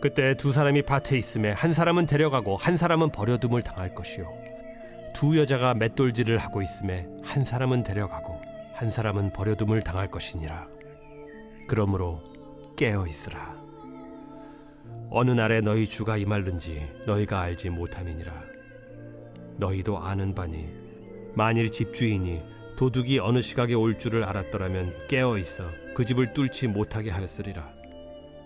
그때 두 사람이 밭에 있음에 한 사람은 데려가고 한 사람은 버려둠을 당할 것이요. 두 여자가 맷돌질을 하고 있음에 한 사람은 데려가고 한 사람은 버려둠을 당할 것이니라. 그러므로 깨어 있으라. 어느 날에 너희 주가 임할는지 너희가 알지 못함이니라. 너희도 아는 바니 만일 집주인이 도둑이 어느 시각에 올 줄을 알았더라면 깨어 있어 그 집을 뚫지 못하게 하였으리라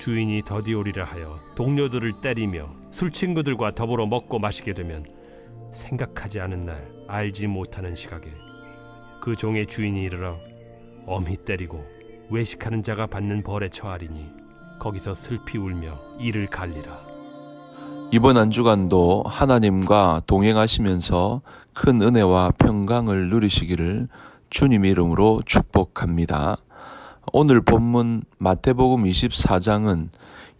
주인이 더디오리라 하여 동료들을 때리며 술 친구들과 더불어 먹고 마시게 되면 생각하지 않은 날 알지 못하는 시각에 그 종의 주인이 이르러 엄히 때리고 외식하는 자가 받는 벌에 처하리니 거기서 슬피 울며 이를 갈리라 이번 한 주간도 하나님과 동행하시면서 큰 은혜와 평강을 누리시기를 주님 이름으로 축복합니다. 오늘 본문 마태복음 24장은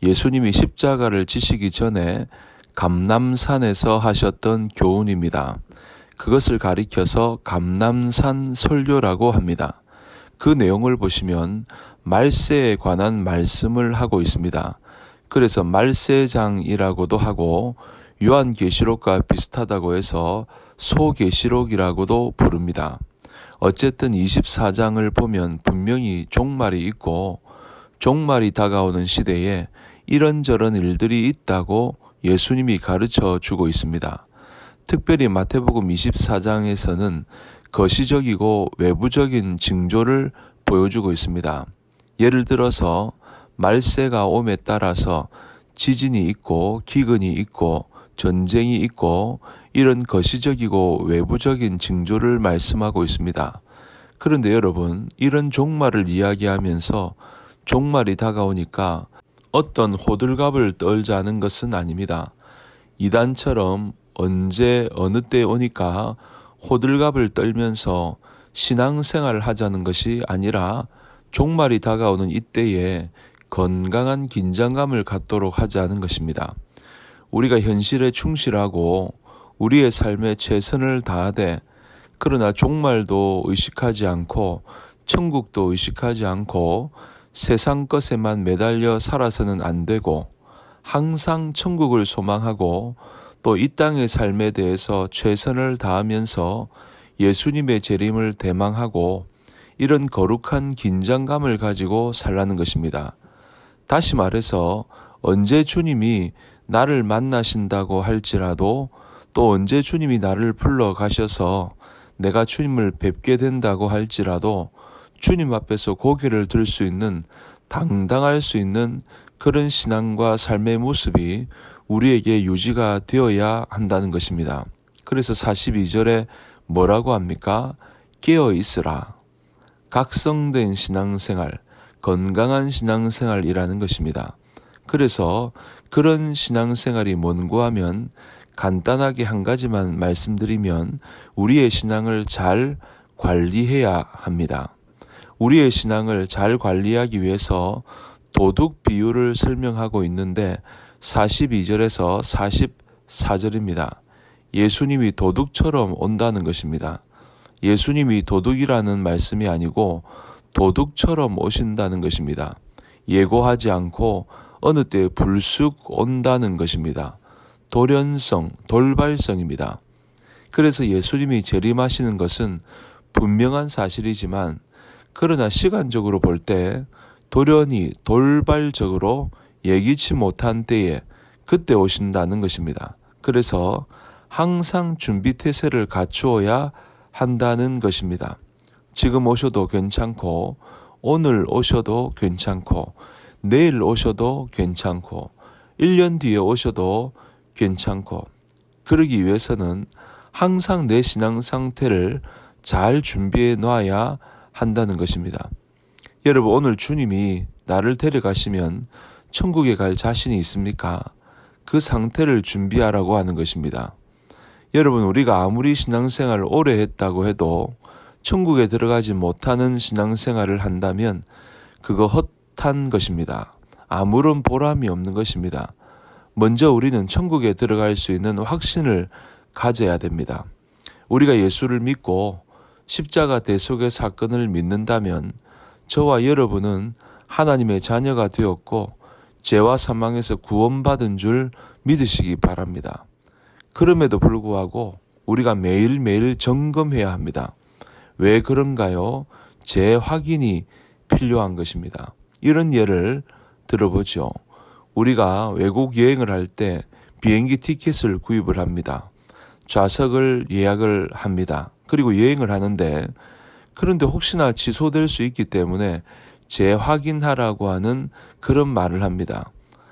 예수님이 십자가를 지시기 전에 감남산에서 하셨던 교훈입니다. 그것을 가리켜서 감남산 설교라고 합니다. 그 내용을 보시면 말세에 관한 말씀을 하고 있습니다. 그래서 말세장이라고도 하고 요한계시록과 비슷하다고 해서 소계시록이라고도 부릅니다. 어쨌든 24장을 보면 분명히 종말이 있고 종말이 다가오는 시대에 이런저런 일들이 있다고 예수님이 가르쳐 주고 있습니다. 특별히 마태복음 24장에서는 거시적이고 외부적인 징조를 보여주고 있습니다. 예를 들어서 말세가 옴에 따라서 지진이 있고 기근이 있고 전쟁이 있고 이런 거시적이고 외부적인 징조를 말씀하고 있습니다. 그런데 여러분, 이런 종말을 이야기하면서 종말이 다가오니까 어떤 호들갑을 떨자는 것은 아닙니다. 이단처럼 언제 어느 때 오니까 호들갑을 떨면서 신앙생활을 하자는 것이 아니라 종말이 다가오는 이때에 건강한 긴장감을 갖도록 하자는 것입니다. 우리가 현실에 충실하고 우리의 삶에 최선을 다하되 그러나 종말도 의식하지 않고 천국도 의식하지 않고 세상 것에만 매달려 살아서는 안 되고 항상 천국을 소망하고 또 이 땅의 삶에 대해서 최선을 다하면서 예수님의 재림을 대망하고 이런 거룩한 긴장감을 가지고 살라는 것입니다. 다시 말해서 언제 주님이 나를 만나신다고 할지라도 또 언제 주님이 나를 불러 가셔서 내가 주님을 뵙게 된다고 할지라도 주님 앞에서 고개를 들 수 있는 당당할 수 있는 그런 신앙과 삶의 모습이 우리에게 유지가 되어야 한다는 것입니다. 그래서 42절에 뭐라고 합니까? 깨어 있으라. 각성된 신앙생활, 건강한 신앙생활이라는 것입니다. 그래서 그런 신앙생활이 뭔고 하면 간단하게 한 가지만 말씀드리면 우리의 신앙을 잘 관리해야 합니다. 우리의 신앙을 잘 관리하기 위해서 도둑 비유를 설명하고 있는데 42절에서 44절입니다. 예수님이 도둑처럼 온다는 것입니다. 예수님이 도둑이라는 말씀이 아니고 도둑처럼 오신다는 것입니다. 예고하지 않고 어느 때 불쑥 온다는 것입니다. 돌연성, 돌발성입니다. 그래서 예수님이 재림하시는 것은 분명한 사실이지만 그러나 시간적으로 볼 때 돌연히 돌발적으로 예기치 못한 때에 그때 오신다는 것입니다. 그래서 항상 준비 태세를 갖추어야 한다는 것입니다. 지금 오셔도 괜찮고, 오늘 오셔도 괜찮고, 내일 오셔도 괜찮고, 1년 뒤에 오셔도 괜찮고, 그러기 위해서는 항상 내 신앙 상태를 잘 준비해 놔야 한다는 것입니다. 여러분, 오늘 주님이 나를 데려가시면 천국에 갈 자신이 있습니까? 그 상태를 준비하라고 하는 것입니다. 여러분, 우리가 아무리 신앙생활을 오래 했다고 해도 천국에 들어가지 못하는 신앙생활을 한다면 그거 헛 한 것입니다. 아무런 보람이 없는 것입니다. 먼저 우리는 천국에 들어갈 수 있는 확신을 가져야 됩니다. 우리가 예수를 믿고 십자가 대속의 사건을 믿는다면 저와 여러분은 하나님의 자녀가 되었고 죄와 사망에서 구원받은 줄 믿으시기 바랍니다. 그럼에도 불구하고 우리가 매일매일 점검해야 합니다. 왜 그런가요? 재 확인이 필요한 것입니다. 이런 예를 들어보죠. 우리가 외국 여행을 할 때 비행기 티켓을 구입을 합니다. 좌석을 예약을 합니다. 그리고 여행을 하는데 그런데 혹시나 취소될 수 있기 때문에 재확인하라고 하는 그런 말을 합니다.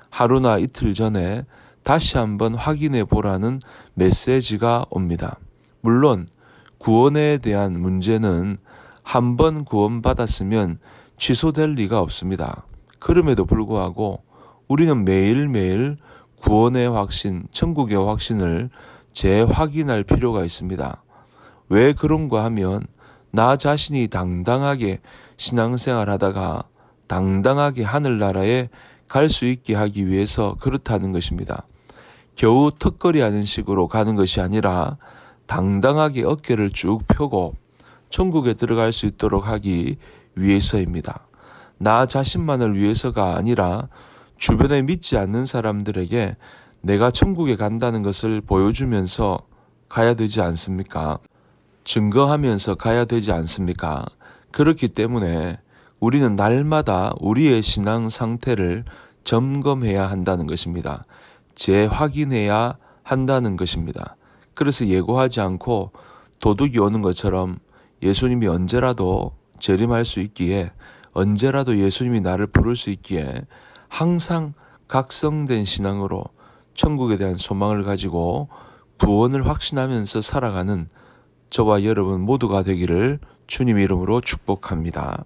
하루나 이틀 전에 다시 한번 확인해 보라는 메시지가 옵니다. 물론 구원에 대한 문제는 한 번 구원받았으면 취소될 리가 없습니다. 그럼에도 불구하고 우리는 매일매일 구원의 확신, 천국의 확신을 재확인할 필요가 있습니다. 왜 그런가 하면 나 자신이 당당하게 신앙생활 하다가 당당하게 하늘나라에 갈 수 있게 하기 위해서 그렇다는 것입니다. 겨우 턱걸이 하는 식으로 가는 것이 아니라 당당하게 어깨를 쭉 펴고 천국에 들어갈 수 있도록 하기 위해서입니다. 나 자신만을 위해서가 아니라 주변에 믿지 않는 사람들에게 내가 천국에 간다는 것을 보여주면서 가야 되지 않습니까? 증거하면서 가야 되지 않습니까? 그렇기 때문에 우리는 날마다 우리의 신앙 상태를 점검해야 한다는 것입니다. 재확인해야 한다는 것입니다. 그래서 예고하지 않고 도둑이 오는 것처럼 예수님이 언제라도 재림할 수 있기에 언제라도 예수님이 나를 부를 수 있기에 항상 각성된 신앙으로 천국에 대한 소망을 가지고 구원을 확신하면서 살아가는 저와 여러분 모두가 되기를 주님 이름으로 축복합니다.